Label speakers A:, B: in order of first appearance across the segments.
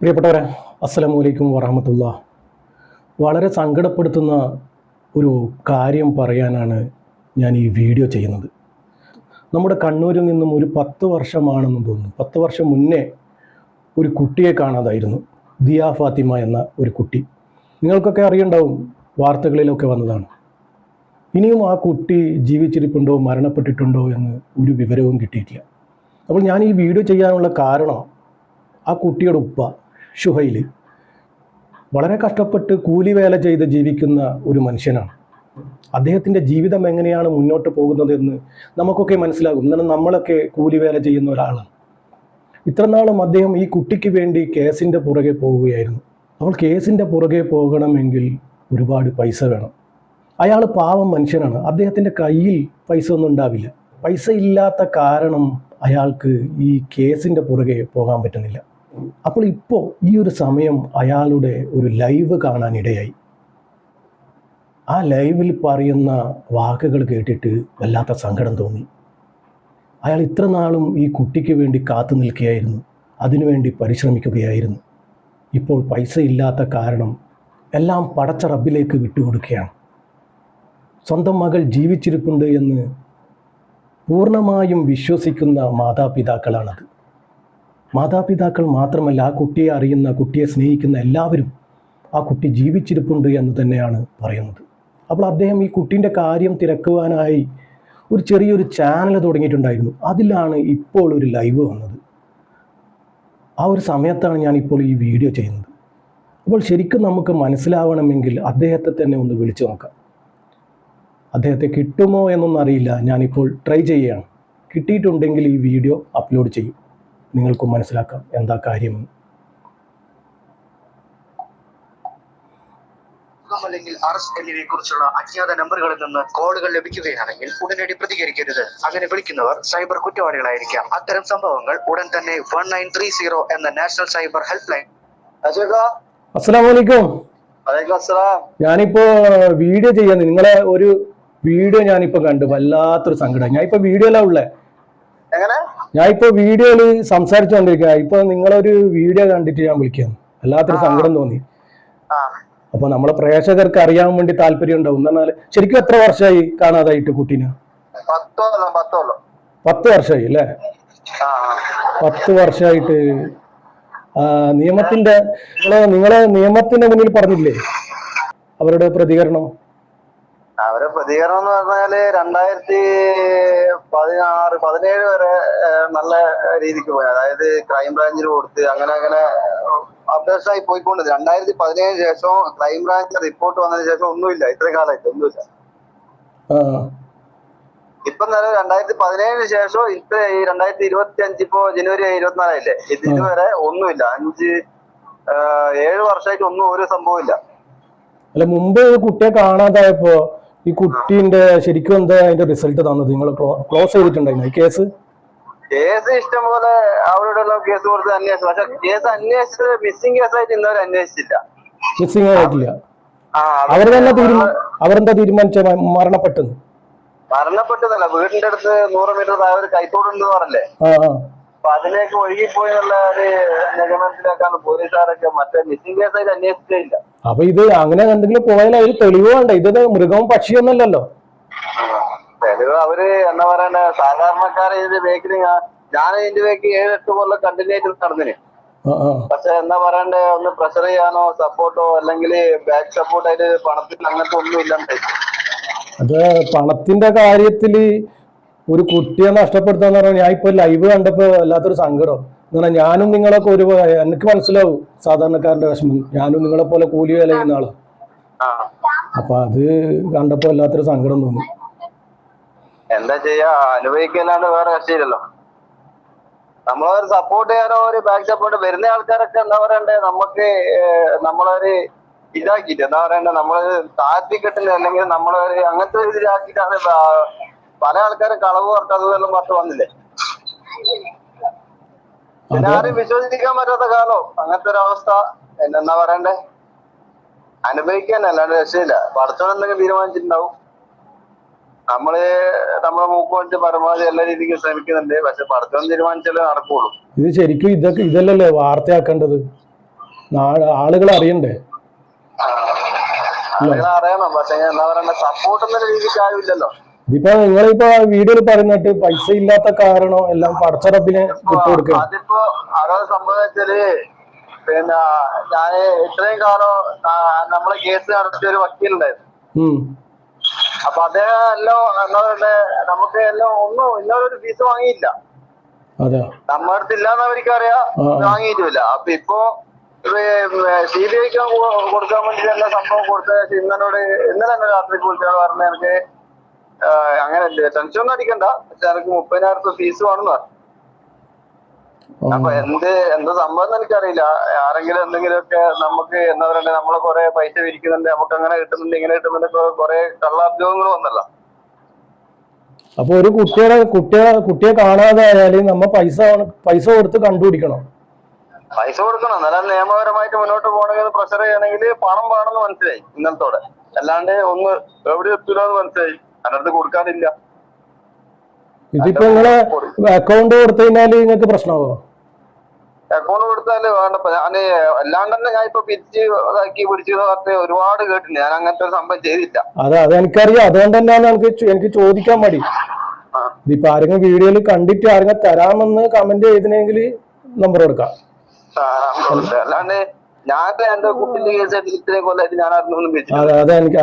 A: പ്രിയപ്പെട്ടവരെ അസ്സലാമു അലൈക്കും വറഹമത്തുള്ള. വളരെ സങ്കടപ്പെടുത്തുന്ന ഒരു കാര്യം പറയാനാണ് ഞാൻ ഈ വീഡിയോ ചെയ്യുന്നത്. നമ്മുടെ കണ്ണൂരിൽ നിന്നും ഒരു പത്ത് വർഷമാണെന്ന് തോന്നുന്നു. പത്ത് വർഷം മുന്നേ ഒരു കുട്ടിയെ കാണാതായിരുന്നു. ദിയ ഫാത്തിമ എന്ന ഒരു കുട്ടി. നിങ്ങൾക്കൊക്കെ അറിയണ്ടാവും വാർത്തകളിലൊക്കെ വന്നതാണ്. ഇനിയും ആ കുട്ടി ജീവിച്ചിരിപ്പുണ്ടോ മരണപ്പെട്ടിട്ടുണ്ടോ എന്ന് ഒരു വിവരവും കിട്ടിയിട്ടില്ല. അപ്പോൾ ഞാൻ ഈ വീഡിയോ ചെയ്യാനുള്ള കാരണം ആ കുട്ടിയുടെ ഉപ്പ. ഷുഹൈൽ വളരെ കഷ്ടപ്പെട്ട് കൂലിവേല ചെയ്ത് ജീവിക്കുന്ന ഒരു മനുഷ്യനാണ്. അദ്ദേഹത്തിന്റെ ജീവിതം എങ്ങനെയാണ് മുന്നോട്ട് പോകുന്നതെന്ന് നമുക്കൊക്കെ മനസ്സിലാകും. എന്നാൽ നമ്മളൊക്കെ കൂലിവേല ചെയ്യുന്ന ഒരാളാണ്. ഇത്രനാളും അദ്ദേഹം ഈ കുട്ടിക്ക് വേണ്ടി കേസിന്റെ പുറകെ പോവുകയായിരുന്നു. അപ്പോൾ കേസിന്റെ പുറകെ പോകണമെങ്കിൽ ഒരുപാട് പൈസ വേണം. അയാൾ പാവം മനുഷ്യനാണ്. അദ്ദേഹത്തിന്റെ കയ്യിൽ പൈസ ഒന്നും ഉണ്ടാവില്ല. പൈസ ഇല്ലാത്ത കാരണം അയാൾക്ക് ഈ കേസിന്റെ പുറകെ പോകാൻ പറ്റുന്നില്ല. അപ്പോൾ ഇപ്പോൾ ഈ ഒരു സമയം അയാളുടെ ഒരു ലൈവ് കാണാനിടയായി. ആ ലൈവിൽ പറയുന്ന വാക്കുകൾ കേട്ടിട്ട് വല്ലാത്ത സങ്കടം തോന്നി. അയാൾ ഇത്ര നാളും ഈ കുട്ടിക്ക് വേണ്ടി കാത്തു നിൽക്കുകയായിരുന്നു. അതിനുവേണ്ടി പരിശ്രമിക്കുകയായിരുന്നു. ഇപ്പോൾ പൈസ ഇല്ലാത്ത കാരണം എല്ലാം പടച്ച റബ്ബിലേക്ക് വിട്ടുകൊടുക്കുകയാണ് സ്വന്തം മകൾ ജീവിച്ചിരിപ്പുണ്ട് എന്ന് പൂർണമായും വിശ്വസിക്കുന്ന മാതാപിതാക്കളാണത്. മാതാപിതാക്കൾ മാത്രമല്ല ആ കുട്ടിയെ അറിയുന്ന കുട്ടിയെ സ്നേഹിക്കുന്ന എല്ലാവരും ആ കുട്ടി ജീവിച്ചിരിപ്പുണ്ട് എന്ന് തന്നെയാണ് പറയുന്നത്. അപ്പോൾ അദ്ദേഹം ഈ കുട്ടീന്റെ കാര്യം തിരക്കുവാനായി ഒരു ചെറിയൊരു ചാനൽ തുടങ്ങിയിട്ടുണ്ടായിരുന്നു. അതിലാണ് ഇപ്പോൾ ഒരു ലൈവ് വന്നത്. ആ ഒരു സമയത്താണ് ഞാൻ ഇപ്പോൾ ഈ വീഡിയോ ചെയ്യുന്നത്. അപ്പോൾ ശരിക്കും നമുക്ക് മനസ്സിലാവണമെങ്കിൽ അദ്ദേഹത്തെ തന്നെ ഒന്ന് വിളിച്ചു നോക്കാം. അദ്ദേഹത്തെ കിട്ടുമോ എന്നൊന്നും അറിയില്ല. ഞാനിപ്പോൾ ട്രൈ ചെയ്യുകയാണ്. കിട്ടിയിട്ടുണ്ടെങ്കിൽ ഈ വീഡിയോ അപ്ലോഡ് ചെയ്യും. നിങ്ങൾക്കും മനസ്സിലാക്കാം എന്താ കാര്യം.
B: അല്ലെങ്കിൽ അറസ്റ്റ് എന്നിവയെ കുറിച്ചുള്ള അജ്ഞാത നമ്പറുകളിൽ നിന്ന് കോളുകൾ ലഭിക്കുകയാണെങ്കിൽ ഉടനടി പ്രതികരിക്കരുത്. അങ്ങനെ വിളിക്കുന്നവർ സൈബർ കുറ്റവാളികളായിരിക്കാം. അത്തരം സംഭവങ്ങൾ ഉടൻ തന്നെ വൺ നയൻ ത്രീ സീറോ എന്ന നാഷണൽ സൈബർ ഹെൽപ്പ് ലൈൻ
A: അസ്സാം വലൈക്കും ഞാനിപ്പോ വീഡിയോ ചെയ്യാൻ നിങ്ങളെ ഒരു വീഡിയോ ഞാനിപ്പോ കണ്ടു. വല്ലാത്തൊരു സങ്കടം. ഞാൻ ഇപ്പൊ അല്ല ഉള്ളേ. ഞാൻ ഇപ്പൊ വീഡിയോയിൽ സംസാരിച്ചുകൊണ്ടിരിക്കുക ഇപ്പൊ നിങ്ങളൊരു വീഡിയോ കണ്ടിട്ട് ഞാൻ വിളിക്കാം. വല്ലാത്തൊരു സങ്കടം തോന്നി. അപ്പൊ നമ്മളെ പ്രേക്ഷകർക്ക് അറിയാൻ വേണ്ടി താല്പര്യം ഉണ്ടാവും. എന്നാൽ ശരിക്കും എത്ര വർഷമായി കാണാതായിട്ട് കുട്ടീനെ? പത്ത് വർഷമായി അല്ലേ? പത്ത് വർഷമായിട്ട്. നിയമത്തിന്റെ നിങ്ങളെ നിയമത്തിന്റെ മുന്നിൽ പറഞ്ഞില്ലേ? അവരുടെ പ്രതികരണം.
B: അവരെ പ്രതികരണം എന്ന് പറഞ്ഞാൽ രണ്ടായിരത്തി പതിനാറ് പതിനേഴ് വരെ നല്ല രീതിക്ക് പോയി. അതായത് ക്രൈംബ്രാഞ്ചിന് കൊടുത്ത് അങ്ങനെ അങ്ങനെ അപ്ഡേഷൻ ആയി പോയിക്കൊണ്ട് രണ്ടായിരത്തി പതിനേഴിന് ശേഷം ക്രൈംബ്രാഞ്ച് റിപ്പോർട്ട് വന്നതിന് ശേഷം ഒന്നുമില്ല. ഇത്രയും കാലമായിട്ട് ഒന്നുമില്ല. ഇപ്പൊ നില രണ്ടായിരത്തി പതിനേഴിന് ശേഷം ഇപ്പൊ ഈ രണ്ടായിരത്തി ഇരുപത്തി അഞ്ച് ഇപ്പോ ജനുവരി ഇരുപത്തിനാലായില്ലേ ഇത് ഇതുവരെ ഒന്നുമില്ല. അഞ്ച് ഏഴ് വർഷമായിട്ട് ഒന്നും ഒരു ഇല്ല.
A: അല്ല മുമ്പ് കുട്ടിയെ കാണാതായപ്പോ ഈ കുട്ടീന്റെ ശരിക്കും എന്താ അതിന്റെ റിസൾട്ട് തന്നത്? നിങ്ങൾ ക്ലോസ് ചെയ്തിട്ടുണ്ടായിരുന്നു ഈ കേസ്
B: കേസ് ഇഷ്ടംപോലെ അവരോടുള്ള കേസ് കൊടുത്ത് അന്വേഷിച്ചു. പക്ഷെ കേസ് അന്വേഷിച്ചത് മിസ്സിംഗ് കേസായിട്ട് ഇന്നവരെ അന്വേഷിച്ചില്ല.
A: മിസ്സിംഗ് ആയിട്ടില്ല. അവർ തന്നെ അവരെന്താ തീരുമാനിച്ച? മരണപ്പെട്ടെന്ന്.
B: മരണപ്പെട്ടതല്ല വീടിന്റെ അടുത്ത് നൂറ് മീറ്റർ താഴെ ഒരു കൈത്തോടുണ്ടെന്ന് പറഞ്ഞല്ലേ? അപ്പൊ അതിലേക്ക് ഒഴുകിപ്പോയി എന്നുള്ള ഒരു നിഗമനത്തിലേക്കാണ് പോലീസുകാരൊക്കെ മറ്റേ മിസ്സിംഗ് കേസ് അതിൽ അന്വേഷിച്ചില്ല
A: അപ്പൊ ഇത് അങ്ങനെ എന്തെങ്കിലും പോയാൽ അതിൽ തെളിവ് വേണ്ട? ഇത് മൃഗവും പക്ഷിയൊന്നല്ലോ
B: തെളിവ് അവർ എന്താ പറയണ്ട? സാധാരണക്കാരെ ഇതിന്റെ വേക്കിന് ഞാൻ ഇതിന്റെ ബേക്ക് ഏഴ് എട്ട് പോലെ കണ്ടിന്യൂ ആയിട്ട് നടന്നിന്. പക്ഷെ എന്താ പറയണ്ടേ? ഒന്ന് പ്രഷർ ചെയ്യാനോ സപ്പോർട്ടോ അല്ലെങ്കിൽ ബാക്ക് സപ്പോർട്ടായിട്ട് പണത്തിൽ അങ്ങനത്തെ ഒന്നും ഇല്ലാണ്ടായി.
A: അത് പണത്തിന്റെ കാര്യത്തിൽ ഒരു കുട്ടിയെ നഷ്ടപ്പെടുത്താന്ന് പറഞ്ഞാൽ ഞാൻ ഇപ്പൊ ലൈവ് കണ്ടപ്പോ വല്ലാത്തൊരു സങ്കടം. എന്ന് പറഞ്ഞാൽ ഞാനും നിങ്ങളൊക്കെ ഒരു എനിക്ക് മനസ്സിലാവും സാധാരണക്കാരന്റെ വിഷമം. ഞാനും നിങ്ങളെ പോലെ കൂലി വേല ചെയ്യുന്ന ആളാണ്
B: ആ.
A: അപ്പൊ അത് കണ്ടപ്പോ വല്ലാത്തൊരു സങ്കടം തോന്നി.
B: എന്താ ചെയ്യാ? അനുഭവിക്കാനാണ് വേറെ രക്ഷയില്ലല്ലോ നമ്മളൊരു സപ്പോർട്ട് ചെയ്യാനോ ഒരു ബാക്ക് സപ്പോർട്ട് വരുന്ന ആൾക്കാരൊക്കെ എന്താ പറയണ്ടേ? നമുക്ക് നമ്മളൊരു ഇതാക്കിയിട്ട് എന്താ പറയണ്ടേ? നമ്മൾ താഴ്ത്തിക്കെട്ടില്ല അല്ലെങ്കിൽ നമ്മളൊരു അങ്ങനത്തെ ഒരു പല ആൾക്കാരും കളവ് വർക്കതെല്ലാം പറഞ്ഞു വന്നില്ലേ? പിന്നെ ആരും വിശ്വസിക്കാൻ പറ്റാത്ത കാലോ. അങ്ങനത്തെ ഒരു അവസ്ഥ. എന്നെന്താ പറയണ്ടേ? അനുഭവിക്കാൻ അല്ലാണ്ട് രക്ഷയില്ല. പഠിച്ചോൻ എന്തെങ്കിലും തീരുമാനിച്ചിട്ടുണ്ടാവും. നമ്മൾ നമ്മളെ മൂക്ക് കൊണ്ട് പരമാവധി എല്ലാ രീതിക്കും ശ്രമിക്കുന്നുണ്ട്. പക്ഷെ പഠിച്ചോ തീരുമാനിച്ചാലേ നടക്കുള്ളൂ.
A: ഇത് ശരിക്കും ഇതൊക്കെ ഇതല്ലല്ലേ വാർത്തയാക്കേണ്ടത്? ആളുകൾ അറിയണ്ടേ?
B: അറിയണം. പക്ഷെ എന്താ പറയണ്ട? സപ്പോർട്ട് എന്ന രീതിക്ക് ആരും ഇല്ലല്ലോ
A: ഇതിപ്പോ നിങ്ങളിപ്പോ വീഡിയോയിൽ പറയുന്നിട്ട് പൈസ ഇല്ലാത്ത കാരണം എല്ലാം പടച്ചറപ്പിനെ വിട്ടുകൊടുക്കുക
B: അതിപ്പോ അതാ സംഭവം വെച്ചാൽ പിന്നെ ഞാൻ ഇത്രയും കാലം നമ്മളെ കേസ് നടത്തിയ ഒരു വക്കീലുണ്ടായിരുന്നു. അപ്പൊ അദ്ദേഹം എല്ലാം പറയണ്ടേ നമുക്ക് എല്ലാം ഒന്നും ഇന്നൊരു ഫീസ് വാങ്ങിയില്ല. നമ്മുടെ അടുത്ത് ഇല്ലാന്ന് അവർക്ക് അറിയാം. വാങ്ങിയിട്ടില്ല അപ്പൊ ഇപ്പൊ സി ബി ഐക്ക് കൊടുക്കാൻ വേണ്ടി എല്ലാ സംഭവം കൊടുത്ത ഇന്നനോട് ഇന്നലെ രാത്രി കുളിച്ചാൽ പറഞ്ഞ എനിക്ക് അങ്ങനെ ടെൻഷൻ ഒന്നും അടിക്കണ്ട. പക്ഷെ എനിക്ക് മുപ്പതിനായിരം രൂപ ഫീസ് വേണമെന്ന് പറഞ്ഞു.
A: എന്ത്
B: അപ്പൊ എന്ത് എന്താ സംഭവം എനിക്കറിയില്ല. ആരെങ്കിലും എന്തെങ്കിലുമൊക്കെ നമുക്ക് എന്താ പറയണ്ടേ നമ്മളെ കുറെ പൈസ വിരിക്കുന്നുണ്ട് നമുക്ക് അങ്ങനെ കിട്ടുന്നുണ്ട് ഇങ്ങനെ കിട്ടുന്നുണ്ട് കുറെ കള്ളാഭ്യോഗങ്ങൾ വന്നല്ലോ.
A: അപ്പൊ ഒരു കുട്ടിയുടെ കുട്ടിയെ കുട്ടിയെ കാണാതെ ആയാൽ നമ്മ പൈസ പൈസ കൊടുത്ത് കണ്ടുപിടിക്കണം.
B: പൈസ കൊടുക്കണം. എന്നാലും നിയമപരമായിട്ട് മുന്നോട്ട് പോകണമെങ്കിൽ പ്രഷർ ചെയ്യണമെങ്കിൽ പണം വേണമെന്ന് മനസ്സിലായി ഇന്നലത്തോടെ. അല്ലാണ്ട് ഒന്ന് എവിടെ എത്തൂലെന്ന് മനസ്സിലായി. അതിനടുത്ത് കൊടുക്കാനില്ല.
A: ഇതിപ്പോ നിങ്ങൾ അക്കൗണ്ട് കൊടുത്തു കഴിഞ്ഞാൽ നിങ്ങൾക്ക് പ്രശ്നമാവോ?
B: അക്കൗണ്ട് കൊടുത്താൽ വേണ്ടപ്പോ ഞാൻ അല്ലാണ്ട് തന്നെ ഞാൻ ഇപ്പൊ പിരിച്ച് ഇതാക്കി പിടിച്ചു ഒരുപാട് കേട്ടില്ല ഞാൻ അങ്ങനത്തെ ഒരു സംഭവം ചെയ്തില്ല.
A: അതെ അത് എനിക്കറിയാം. അതുകൊണ്ട് തന്നെയാണ് എനിക്ക് എനിക്ക് ചോദിക്കാൻ മടി. ഇതിപ്പോ ആരെങ്കിലും വീഡിയോയിൽ കണ്ടിട്ട് ആരെങ്കിലും തരാമെന്ന് കമന്റ് ചെയ്തിനെങ്കിൽ നമ്പർ കൊടുക്കാം
B: അല്ലാണ്ട് ഞാൻ എന്റെ കുട്ടിന്റെ കേസ് ഇത്രയും കൊല്ലായിട്ട് ഞാൻ അറിഞ്ഞൊന്നും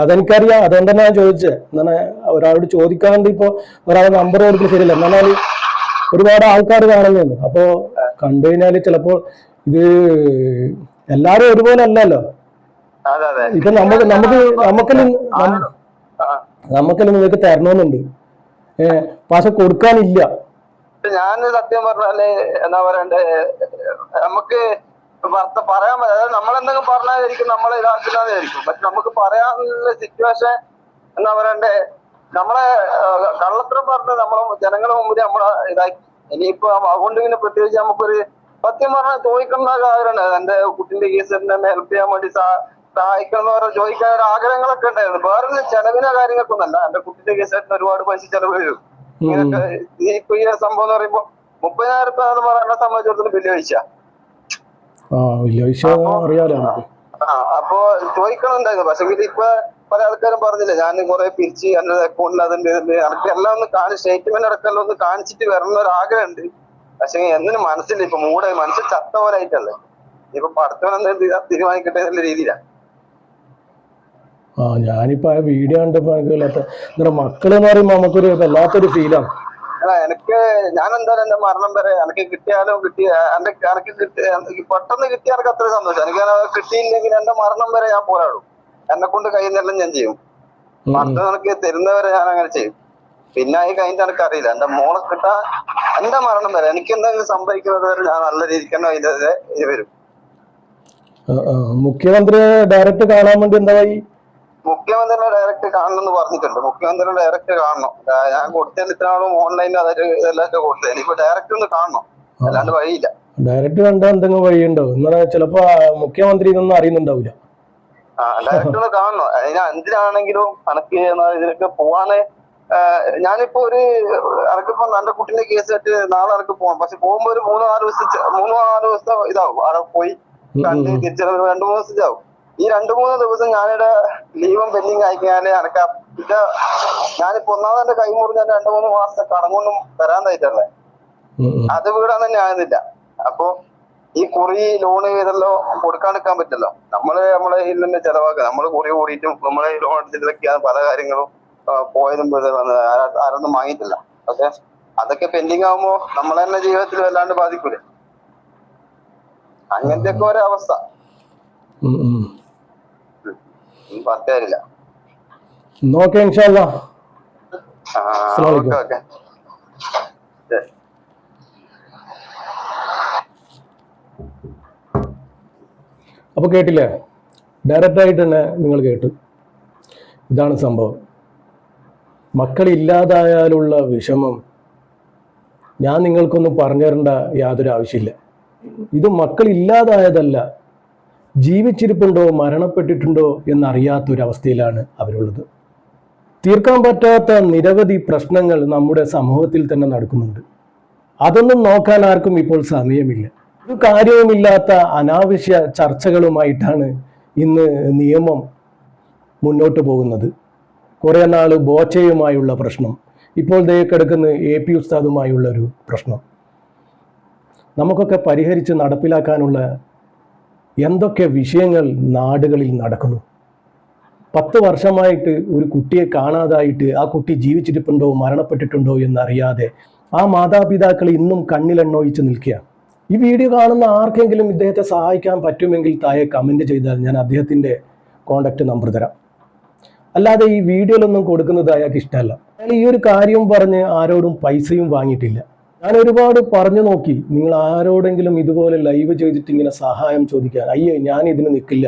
A: അതെനിക്കറിയാം. അതുകൊണ്ട് തന്നെ ഞാൻ ചോദിച്ചത് എന്താണ് ഒരാളോട് ചോദിക്കാൻ വേണ്ടി ഇപ്പൊ ഒരാൾ നമ്പർ കൊടുക്കുന്നത് ശരിയല്ല. എന്നാൽ ഒരുപാട് ആൾക്കാർ കാണുന്നുണ്ട്. അപ്പോ കണ്ടു കഴിഞ്ഞാൽ ചിലപ്പോൾ ഇത് എല്ലാരും ഒരുപോലെ അല്ലല്ലോ? ഇപ്പൊ നമുക്ക് നമുക്ക് നമുക്ക്
B: നമുക്കെല്ലാം
A: നമുക്ക് നിങ്ങൾക്ക് തരണമെന്നുണ്ട്. ഏഹ് പക്ഷെ കൊടുക്കാനില്ല.
B: ഞാൻ സത്യം പറഞ്ഞാൽ എന്താ പറയണ്ടേ? നമുക്ക് പറയാൻ പറ്റില്ല അതായത് നമ്മളെന്തെങ്കിലും പറഞ്ഞായിരിക്കും നമ്മളെ ഇതാക്കുന്നതായിരിക്കും. പക്ഷെ നമുക്ക് പറയാനുള്ള സിറ്റുവേഷൻ എന്താ പറയണ്ടേ? നമ്മളെ കള്ളത്തരം പറഞ്ഞ് നമ്മളെ ജനങ്ങളെ മുമ്പിൽ നമ്മളെ ഇതാക്കി. ഇനിയിപ്പോ അതുകൊണ്ട് പിന്നെ പ്രത്യേകിച്ച് നമുക്കൊരു സത്യം പറഞ്ഞാൽ ചോദിക്കുന്ന കാര്യമാണ് എന്റെ കുട്ടിന്റെ കേസ് എന്നെ ഹെൽപ്പ് ചെയ്യാൻ വേണ്ടി സഹാ- സഹായിക്കണം എന്ന് പറഞ്ഞ ചോദിക്കാൻ ഒരു ആഗ്രഹങ്ങളൊക്കെ ഉണ്ടായിരുന്നു. വേറെ ചെലവിനോ കാര്യങ്ങൾക്കൊന്നല്ല എന്റെ കുട്ടിന്റെ കേസായിട്ട് ഒരുപാട് പൈസ ചെലവ് വരും ഇങ്ങനൊക്കെ ഈ സംഭവം എന്ന് പറയുമ്പോ മുപ്പതിനായിരം രൂപ എന്ന് പറയുന്ന സംബന്ധിച്ചിടത്തോളം വലിയ പൈസ
A: വലിയ വിഷയം അറിയാലോ നമുക്ക്.
B: അപ്പൊ ചോദിക്കണമെന്നുണ്ടായിരുന്നു പക്ഷെ ഇപ്പൊ പല ആൾക്കാരും പറഞ്ഞില്ലേ ഞാൻ കുറെ പിരിച്ച് എന്റെ അക്കൗണ്ടിൽ അതുണ്ട് എനിക്ക് എല്ലാം ഒന്ന് കാണി സ്റ്റേറ്റ്മെന്റ് അടക്കം ഒന്ന് കാണിച്ചിട്ട് വരണം ഒരു ആഗ്രഹമുണ്ട്. പക്ഷെ എന്തിനു മനസ്സില്ല ഇപ്പൊ മൂടെ മനസ്സിൽ ചത്ത പോലെ ആയിട്ടല്ലേ? ഇപ്പൊ പഠിത്തം തീരുമാനിക്കട്ടെ എന്നുള്ള രീതിയിലാണ്
A: ആ ഞാനിപ്പോ ആ വീഡിയോ കണ്ടപ്പോ എനിക്ക് വല്ലാത്ത എന്ന് പറയുമ്പോ നമുക്കൊരു വല്ലാത്തൊരു ഫീലാണ്
B: എനിക്ക് ഞാൻ എന്തായാലും എന്റെ മരണം വരെ എനിക്ക് കിട്ടിയാലും കിട്ടിയ എന്റെ എനിക്ക് കിട്ടി പെട്ടെന്ന് കിട്ടിയ എനിക്ക് അത്ര സന്തോഷം. എനിക്ക് കിട്ടിയില്ലെങ്കിൽ എന്റെ മരണം വരെ ഞാൻ പോരാടും. എന്നെ കൊണ്ട് കഴിയുന്നെല്ലാം ഞാൻ ചെയ്യും. മരണം എനിക്ക് തരുന്നവരെ ഞാൻ അങ്ങനെ ചെയ്യും. പിന്നെ ഈ കഴിഞ്ഞിട്ട് എനിക്ക് അറിയില്ല. എന്റെ മോളെ കിട്ടാൻ എന്റെ മരണം വരെ എനിക്ക് എന്തെങ്കിലും സംഭവിക്കുന്നത് വരെ ഞാൻ നല്ല രീതിക്ക് തന്നെ അതിന്റെ വരും.
A: മുഖ്യമന്ത്രിയെ ഡയറക്റ്റ് കാണാൻ വേണ്ടി എന്താ ഈ
B: മുഖ്യമന്ത്രിനെ ഡയറക്റ്റ് കാണണം എന്ന് പറഞ്ഞിട്ടുണ്ട്. മുഖ്യമന്ത്രിനെ ഡയറക്റ്റ് കാണണം. ഞാൻ കൊടുത്തതിന് ഇത്ര നാളും ഓൺലൈനിൽ അതായത് ഇതെല്ലാം കൊടുത്തത് ഇനിയിപ്പോ ഡയറക്റ്റ് ഒന്ന് കാണണം. അല്ലാണ്ട് വഴിയില്ല.
A: ഡയറക്റ്റ് കണ്ടാൽ എന്തെങ്കിലും വഴിയുണ്ടോ? എന്നാ ചിലപ്പോ മുഖ്യമന്ത്രി ഇതൊന്നും അറിയുന്നുണ്ടാവില്ല
B: ഡയറക്റ്റ് ഒന്ന് കാണണം. അതിന് എന്തിനാണെങ്കിലും കണക്ക് ഇതിലൊക്കെ പോവാന് ഞാനിപ്പോ ഒരു അനക്കിപ്പോ എന്റെ കുട്ടിന്റെ കേസ് ആയിട്ട് നാളെ അനക്ക് പോവാം. പക്ഷെ പോകുമ്പോ ഒരു മൂന്നോ നാല് ദിവസം മൂന്നോ നാല് ദിവസം ഇതാവും. അവിടെ പോയി കണ്ട്. തിരിച്ചു രണ്ടു മൂന്ന് ദിവസം ഇതാവും. ഈ രണ്ടു മൂന്ന് ദിവസം ഞാനിവിടെ ലീവും പെൻഡിങ് അയക്കാന് എനക്ക് ആ- ഇത് ഞാനിപ്പോ ഒന്നാമത് എന്റെ കൈ മുറിഞ്ഞ രണ്ടു മൂന്ന് മാസത്തെ കടന്നൊന്നും തരാൻ തയ്റ്റല്ലേ. അത് വീടാൻ തന്നെ ആകുന്നില്ല അപ്പൊ ഈ കുറി ലോണ് കൊടുക്കാൻ കൊടുക്കാണ്ടിരിക്കാൻ പറ്റല്ലോ നമ്മൾ നമ്മളെ ഇതിൽ തന്നെ ചെലവാക്കുക. നമ്മൾ കുറി കൂടിയിട്ടും നമ്മളെ ലോൺ എടുത്തിട്ടൊക്കെയാണ് പല കാര്യങ്ങളും പോയതും ആരൊന്നും വാങ്ങിയിട്ടില്ല. പക്ഷെ അതൊക്കെ പെൻഡിങ് ആകുമ്പോ നമ്മളെ തന്നെ ജീവിതത്തിൽ വല്ലാണ്ട് ബാധിക്കൂലേ? അങ്ങനത്തെ ഒക്കെ ഒരു പറയാനില്ല
A: നോക്കെ ഇൻഷാല്ല
B: ഓക്കെ ഓക്കെ.
A: അപ്പോൾ കേട്ടില്ലേ? ഡയറക്റ്റ് ആയിട്ട് തന്നെ നിങ്ങൾ കേട്ടു. ഇതാണ് സംഭവം. മക്കൾ മക്കളില്ലാതായാലുള്ള വിഷമം ഞാൻ നിങ്ങൾക്കൊന്നും പറഞ്ഞു തരേണ്ട യാതൊരു ആവശ്യമില്ല. ഇത് മക്കളില്ലാതായതല്ല. ജീവിച്ചിരിപ്പുണ്ടോ മരണപ്പെട്ടിട്ടുണ്ടോ എന്നറിയാത്തൊരവസ്ഥയിലാണ് അവരുള്ളത്. തീർക്കാൻ പറ്റാത്ത നിരവധി പ്രശ്നങ്ങൾ നമ്മുടെ സമൂഹത്തിൽ തന്നെ നടക്കുന്നുണ്ട്. അതൊന്നും നോക്കാൻ ആർക്കും ഇപ്പോൾ സമയമില്ല. ഒരു കാര്യവുമില്ലാത്ത അനാവശ്യ ചർച്ചകളുമായിട്ടാണ് ഇന്ന് നിയമം മുന്നോട്ട് പോകുന്നത്. കുറേ നാൾ ബോച്ചയുമായുള്ള പ്രശ്നം ഇപ്പോൾ ദേ കിടക്കുന്ന എ പി ഉസ്താദുമായുള്ള ഒരു പ്രശ്നം. നമുക്കൊക്കെ പരിഹരിച്ച് നടപ്പിലാക്കാനുള്ള എന്തൊക്കെ വിഷയങ്ങൾ നാടുകളിൽ നടക്കുന്നു? പത്ത് വർഷമായിട്ട് ഒരു കുട്ടിയെ കാണാതായിട്ട് ആ കുട്ടി ജീവിച്ചിരിപ്പുണ്ടോ മരണപ്പെട്ടിട്ടുണ്ടോ എന്നറിയാതെ ആ മാതാപിതാക്കൾ ഇന്നും കണ്ണിലെണ്ണോയിച്ച് നിൽക്കുക. ഈ വീഡിയോ കാണുന്ന ആർക്കെങ്കിലും ഇദ്ദേഹത്തെ സഹായിക്കാൻ പറ്റുമെങ്കിൽ താഴെ കമന്റ് ചെയ്താൽ ഞാൻ അദ്ദേഹത്തിന്റെ കോണ്ടാക്ട് നമ്പർ തരാം. അല്ലാതെ ഈ വീഡിയോയിലൊന്നും കൊടുക്കുന്നത് അയാൾക്ക് ഇഷ്ടമല്ല. അയാൾ ഈ ഒരു കാര്യം പറഞ്ഞ് ആരോടും പൈസയും വാങ്ങിയിട്ടില്ല. ഞാൻ ഒരുപാട് പറഞ്ഞു നോക്കി. നിങ്ങൾ ആരോടെങ്കിലും ഇതുപോലെ ലൈവ് ചെയ്തിട്ട് ഇങ്ങനെ സഹായം ചോദിക്കാൻ. അയ്യോ ഞാൻ ഇതിന് നിൽക്കില്ല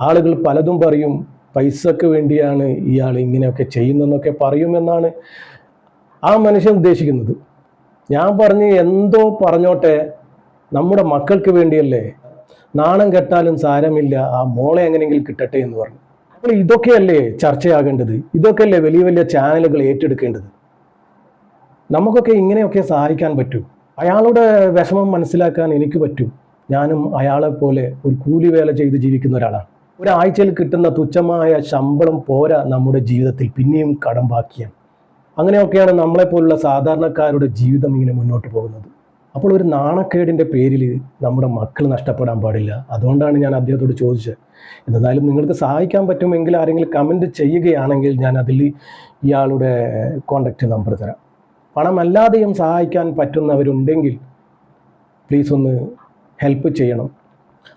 A: ആളുകൾ പലതും പറയും. പൈസക്ക് വേണ്ടിയാണ് ഇയാൾ ഇങ്ങനെയൊക്കെ ചെയ്യുന്നതെന്നൊക്കെ പറയുമെന്നാണ് ആ മനുഷ്യൻ ഉദ്ദേശിക്കുന്നത്. ഞാൻ പറഞ്ഞ് എന്തോ പറഞ്ഞോട്ടെ നമ്മുടെ മക്കൾക്ക് വേണ്ടിയല്ലേ? നാണം കെട്ടാലും സാരമില്ല. ആ മോളെ എങ്ങനെയെങ്കിലും കിട്ടട്ടെ എന്ന് പറഞ്ഞു. അപ്പോൾ ഇതൊക്കെയല്ലേ ചർച്ചയാകേണ്ടത്? ഇതൊക്കെയല്ലേ വലിയ വലിയ ചാനലുകൾ ഏറ്റെടുക്കേണ്ടത്? നമുക്കൊക്കെ ഇങ്ങനെയൊക്കെ സഹായിക്കാൻ പറ്റൂ. അയാളുടെ വിഷമം മനസ്സിലാക്കാൻ എനിക്ക് പറ്റും. ഞാനും അയാളെ പോലെ ഒരു കൂലി വേല ചെയ്ത് ജീവിക്കുന്ന ഒരാളാണ്. ഒരാഴ്ചയിൽ കിട്ടുന്ന തുച്ഛമായ ശമ്പളം പോരാ നമ്മുടെ ജീവിതത്തിൽ പിന്നെയും കടം ബാക്കിയാണ്. അങ്ങനെയൊക്കെയാണ് നമ്മളെപ്പോലുള്ള സാധാരണക്കാരുടെ ജീവിതം ഇങ്ങനെ മുന്നോട്ട് പോകുന്നത്. അപ്പോൾ ഒരു നാണക്കേടിന്റെ പേരിൽ നമ്മുടെ മക്കൾ നഷ്ടപ്പെടാൻ പാടില്ല. അതുകൊണ്ടാണ് ഞാൻ അദ്ദേഹത്തോട് ചോദിച്ചത്. എന്നാലും നിങ്ങൾക്ക് സഹായിക്കാൻ പറ്റുമെങ്കിൽ ആരെങ്കിലും കമന്റ് ചെയ്യുകയാണെങ്കിൽ ഞാൻ അതിൽ ഇയാളുടെ കോണ്ടാക്റ്റ് നമ്പർ തരാം. പണമല്ലാതെയും സഹായിക്കാൻ പറ്റുന്നവരുണ്ടെങ്കിൽ പ്ലീസ് ഒന്ന് ഹെൽപ്പ് ചെയ്യണം.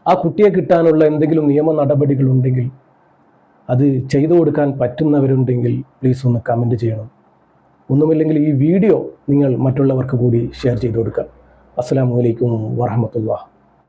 A: ആ കുട്ടിയെ കിട്ടാനുള്ള എന്തെങ്കിലും നിയമ നടപടികളുണ്ടെങ്കിൽ അത് ചെയ്തു കൊടുക്കാൻ പറ്റുന്നവരുണ്ടെങ്കിൽ പ്ലീസ് ഒന്ന് കമന്റ് ചെയ്യണം. ഒന്നുമില്ലെങ്കിൽ ഈ വീഡിയോ നിങ്ങൾ മറ്റുള്ളവർക്ക് കൂടി ഷെയർ ചെയ്തു കൊടുക്കുക അസ്സാം വലൈക്കും വറഹമത്തുള്ള